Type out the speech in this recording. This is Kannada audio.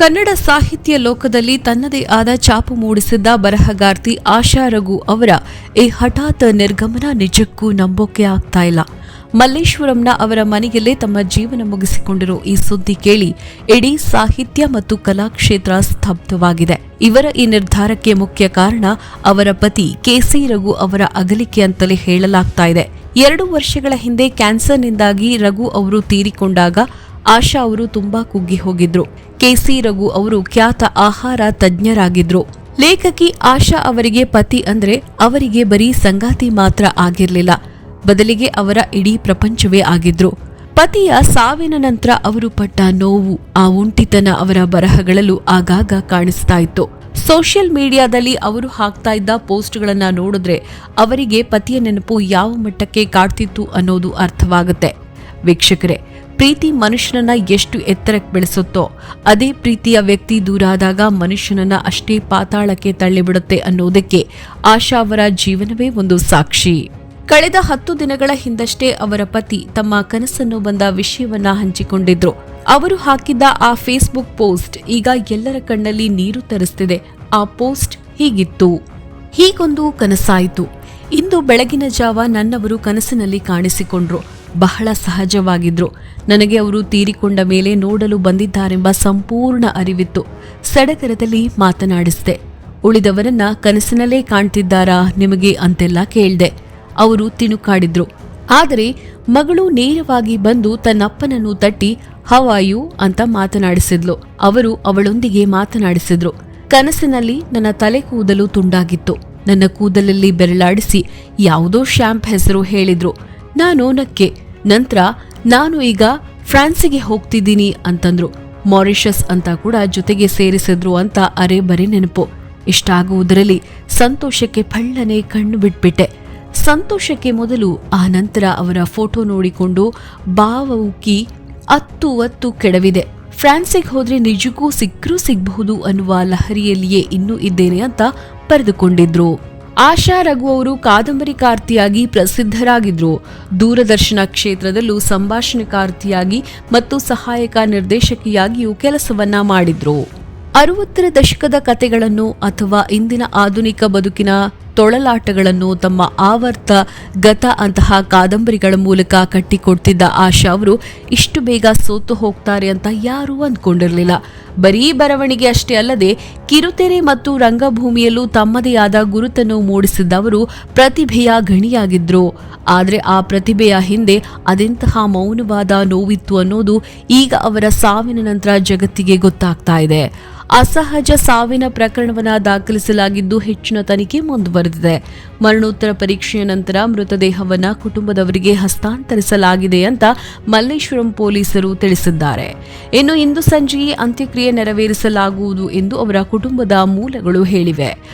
ಕನ್ನಡ ಸಾಹಿತ್ಯ ಲೋಕದಲ್ಲಿ ತನ್ನದೇ ಆದ ಛಾಪು ಮೂಡಿಸಿದ್ದ ಬರಹಗಾರ್ತಿ ಆಶಾ ರಘು ಅವರ ಈ ಹಠಾತ್ ನಿರ್ಗಮನ ನಿಜಕ್ಕೂ ನಂಬೋಕೆ ಆಗ್ತಾ ಇಲ್ಲ. ಮಲ್ಲೇಶ್ವರಂನ ಅವರ ಮನೆಯಲ್ಲೇ ತಮ್ಮ ಜೀವನ ಮುಗಿಸಿಕೊಂಡಿರೋ ಈ ಸುದ್ದಿ ಕೇಳಿ ಇಡೀ ಸಾಹಿತ್ಯ ಮತ್ತು ಕಲಾ ಕ್ಷೇತ್ರ ಸ್ತಬ್ಧವಾಗಿದೆ. ಇವರ ಈ ನಿರ್ಧಾರಕ್ಕೆ ಮುಖ್ಯ ಕಾರಣ ಅವರ ಪತಿ ಕೆಸಿ ರಘು ಅವರ ಅಗಲಿಕೆ ಅಂತಲೇ ಹೇಳಲಾಗ್ತಾ ಇದೆ. ಎರಡು ವರ್ಷಗಳ ಹಿಂದೆ ಕ್ಯಾನ್ಸರ್ನಿಂದಾಗಿ ರಘು ಅವರು ತೀರಿಕೊಂಡಾಗ ಆಶಾ ಅವರು ತುಂಬಾ ಕುಗ್ಗಿ ಹೋಗಿದ್ರು. ಕೆಸಿ ರಘು ಅವರು ಖ್ಯಾತ ಆಹಾರ ತಜ್ಞರಾಗಿದ್ರು. ಲೇಖಕಿ ಆಶಾ ಅವರಿಗೆ ಪತಿ ಅಂದ್ರೆ ಅವರಿಗೆ ಬರೀ ಸಂಗಾತಿ ಮಾತ್ರ ಆಗಿರ್ಲಿಲ್ಲ. ಬದಲಿಗೆ ಅವರ ಇಡೀ ಪ್ರಪಂಚವೇ ಆಗಿದ್ರು. ಪತಿಯ ಸಾವಿನ ನಂತರ ಅವರು ಪಟ್ಟ ನೋವು, ಆ ಒಂಟಿತನ ಅವರ ಬರಹಗಳಲ್ಲೂ ಆಗಾಗ ಕಾಣಿಸ್ತಾ ಇತ್ತು. ಸೋಷಿಯಲ್ ಮೀಡಿಯಾದಲ್ಲಿ ಅವರು ಹಾಕ್ತಾ ಇದ್ದ ಪೋಸ್ಟ್ಗಳನ್ನ ನೋಡಿದ್ರೆ ಅವರಿಗೆ ಪತಿಯ ನೆನಪು ಯಾವ ಮಟ್ಟಕ್ಕೆ ಕಾಡ್ತಿತ್ತು ಅನ್ನೋದು ಅರ್ಥವಾಗುತ್ತೆ. ವೀಕ್ಷಕರೇ ಪ್ರೀತಿ ಮನುಷ್ಯನನ್ನ ಎಷ್ಟು ಎತ್ತರಕ್ಕೆ ಬೆಳೆಸುತ್ತೋ, ಅದೇ ಪ್ರೀತಿಯ ವ್ಯಕ್ತಿ ದೂರಾದಾಗ ಮನುಷ್ಯನನ್ನ ಅಷ್ಟೇ ಪಾತಾಳಕ್ಕೆ ತಳ್ಳಿಬಿಡುತ್ತೆ ಅನ್ನೋದಕ್ಕೆ ಆಶಾ ಅವರ ಜೀವನವೇ ಒಂದು ಸಾಕ್ಷಿ. ಕಳೆದ ಹತ್ತು ದಿನಗಳ ಹಿಂದಷ್ಟೇ ಅವರ ಪತಿ ತಮ್ಮ ಕನಸನ್ನು ಬಂದ ವಿಷಯವನ್ನ ಹಂಚಿಕೊಂಡಿದ್ರು. ಅವರು ಹಾಕಿದ್ದ ಆ ಫೇಸ್ಬುಕ್ ಪೋಸ್ಟ್ ಈಗ ಎಲ್ಲರ ಕಣ್ಣಲ್ಲಿ ನೀರು ತರಿಸ್ತಿದೆ. ಆ ಪೋಸ್ಟ್ ಹೀಗಿತ್ತು. ಹೀಗೊಂದು ಕನಸಾಯಿತು. ಇಂದು ಬೆಳಗಿನ ಜಾವ ನನ್ನವರು ಕನಸಿನಲ್ಲಿ ಕಾಣಿಸಿಕೊಂಡ್ರು. ಬಹಳ ಸಹಜವಾಗಿದ್ರು. ನನಗೆ ಅವರು ತೀರಿಕೊಂಡ ಮೇಲೆ ನೋಡಲು ಬಂದಿದ್ದಾರೆಂಬ ಸಂಪೂರ್ಣ ಅರಿವಿತ್ತು. ಸಡಗರದಲ್ಲಿ ಮಾತನಾಡಿಸಿದೆ. ಉಳಿದವರನ್ನ ಕನಸಿನಲ್ಲೇ ಕಾಣ್ತಿದ್ದಾರಾ ನಿಮಗೆ ಅಂತೆಲ್ಲ ಕೇಳ್ದೆ. ಅವರು ತಿಣುಕಾಡಿದ್ರು. ಆದರೆ ಮಗಳು ನೇರವಾಗಿ ಬಂದು ತನ್ನಪ್ಪನನ್ನು ತಟ್ಟಿ ಹವಾಯು ಅಂತ ಮಾತನಾಡಿಸಿದ್ಲು. ಅವರು ಅವಳೊಂದಿಗೆ ಮಾತನಾಡಿಸಿದ್ರು. ಕನಸಿನಲ್ಲಿ ನನ್ನ ತಲೆ ಕೂದಲು ತುಂಡಾಗಿತ್ತು. ನನ್ನ ಕೂದಲಲ್ಲಿ ಬೆರಳಾಡಿಸಿ ಯಾವುದೋ ಶ್ಯಾಂಪ್ ಹೆಸರು ಹೇಳಿದ್ರು. ನಾನು ನಕ್ಕೆ, ನಂತರ ನಾನು ಈಗ ಫ್ರಾನ್ಸಿಗೆ ಹೋಗ್ತಿದ್ದೀನಿ ಅಂತಂದ್ರು. ಮಾರಿಷಸ್ ಅಂತ ಕೂಡ ಜೊತೆಗೆ ಸೇರಿಸಿದ್ರು ಅಂತ ಅರೆ ಬರೆ ನೆನಪು. ಇಷ್ಟಾಗುವುದರಲ್ಲಿ ಸಂತೋಷಕ್ಕೆ ಪಳ್ಳನೆ ಕಣ್ಣು ಬಿಟ್ಬಿಟ್ಟೆ. ಸಂತೋಷಕ್ಕೆ ಮೊದಲು ಆ ನಂತರ ಅವರ ಫೋಟೋ ನೋಡಿಕೊಂಡು ಬಾವ ಉಕ್ಕಿ ಅತ್ತು ಅತ್ತು ಕೆಡವಿದೆ. ಫ್ರಾನ್ಸಿಗೆ ಹೋದ್ರೆ ನಿಜಕ್ಕೂ ಸಿಕ್ಕರೂ ಸಿಗಬಹುದು ಅನ್ನುವ ಲಹರಿಯಲ್ಲಿಯೇ ಇನ್ನೂ ಇದ್ದೇನೆ ಅಂತ ಬರೆದುಕೊಂಡಿದ್ರು ಆಶಾ ರಘು ಅವರು ಕಾದಂಬರಿಕಾರ್ತಿಯಾಗಿ ಪ್ರಸಿದ್ಧರಾಗಿದ್ದರು ದೂರದರ್ಶನ ಕ್ಷೇತ್ರದಲ್ಲೂ ಸಂಭಾಷಣೆಕಾರ್ತಿಯಾಗಿ ಮತ್ತು ಸಹಾಯಕ ನಿರ್ದೇಶಕಿಯಾಗಿಯೂ ಕೆಲಸವನ್ನ ಮಾಡಿದ್ರು. ಅರವತ್ತರ ದಶಕದ ಕತೆಗಳನ್ನು ಅಥವಾ ಇಂದಿನ ಆಧುನಿಕ ಬದುಕಿನ ತೊಳಲಾಟಗಳನ್ನು ತಮ್ಮ ಆವರ್ತ ಗತ ಅಂತಹ ಕಾದಂಬರಿಗಳ ಮೂಲಕ ಕಟ್ಟಿಕೊಡ್ತಿದ್ದ ಆಶಾ ಅವರು, ಇಷ್ಟು ಬೇಗ ಸೋತು ಹೋಗ್ತಾರೆ ಅಂತ ಯಾರೂ ಅಂದ್ಕೊಂಡಿರಲಿಲ್ಲ. ಬರೀ ಬರವಣಿಗೆ ಅಷ್ಟೇ ಅಲ್ಲದೆ, ಕಿರುತೆರೆ ಮತ್ತು ರಂಗಭೂಮಿಯಲ್ಲೂ ತಮ್ಮದೇ ಆದ ಗುರುತನ್ನು ಮೂಡಿಸಿದ್ದವರು ಪ್ರತಿಭೆಯ ಗಣಿಯಾಗಿದ್ರು. ಆದರೆ ಆ ಪ್ರತಿಭೆಯ ಹಿಂದೆ ಅದೆಂತಹ ಮೌನವಾದ ನೋವಿತ್ತು ಅನ್ನೋದು ಈಗ ಅವರ ಸಾವಿನ ನಂತರ ಜಗತ್ತಿಗೆ ಗೊತ್ತಾಗ್ತಾ ಇದೆ. ಅಸಹಜ ಸಾವಿನ ಪ್ರಕರಣವನ್ನ ದಾಖಲಿಸಲಾಗಿದ್ದು ಹೆಚ್ಚಿನ ತನಿಖೆ ಮರಣೋತ್ತರ ಪರೀಕ್ಷೆಯ ನಂತರ ಮೃತದೇಹವನ್ನ ಕುಟುಂಬದವರಿಗೆ ಹಸ್ತಾಂತರಿಸಲಾಗಿದೆ ಅಂತ ಮಲ್ಲೇಶ್ವರಂ ಪೊಲೀಸರು ತಿಳಿಸಿದ್ದಾರೆ. ಇನ್ನು ಇಂದು ಸಂಜೆಯೇ ಅಂತ್ಯಕ್ರಿಯೆ ನೆರವೇರಿಸಲಾಗುವುದು ಎಂದು ಅವರ ಕುಟುಂಬದ ಮೂಲಗಳು ಹೇಳಿವೆ.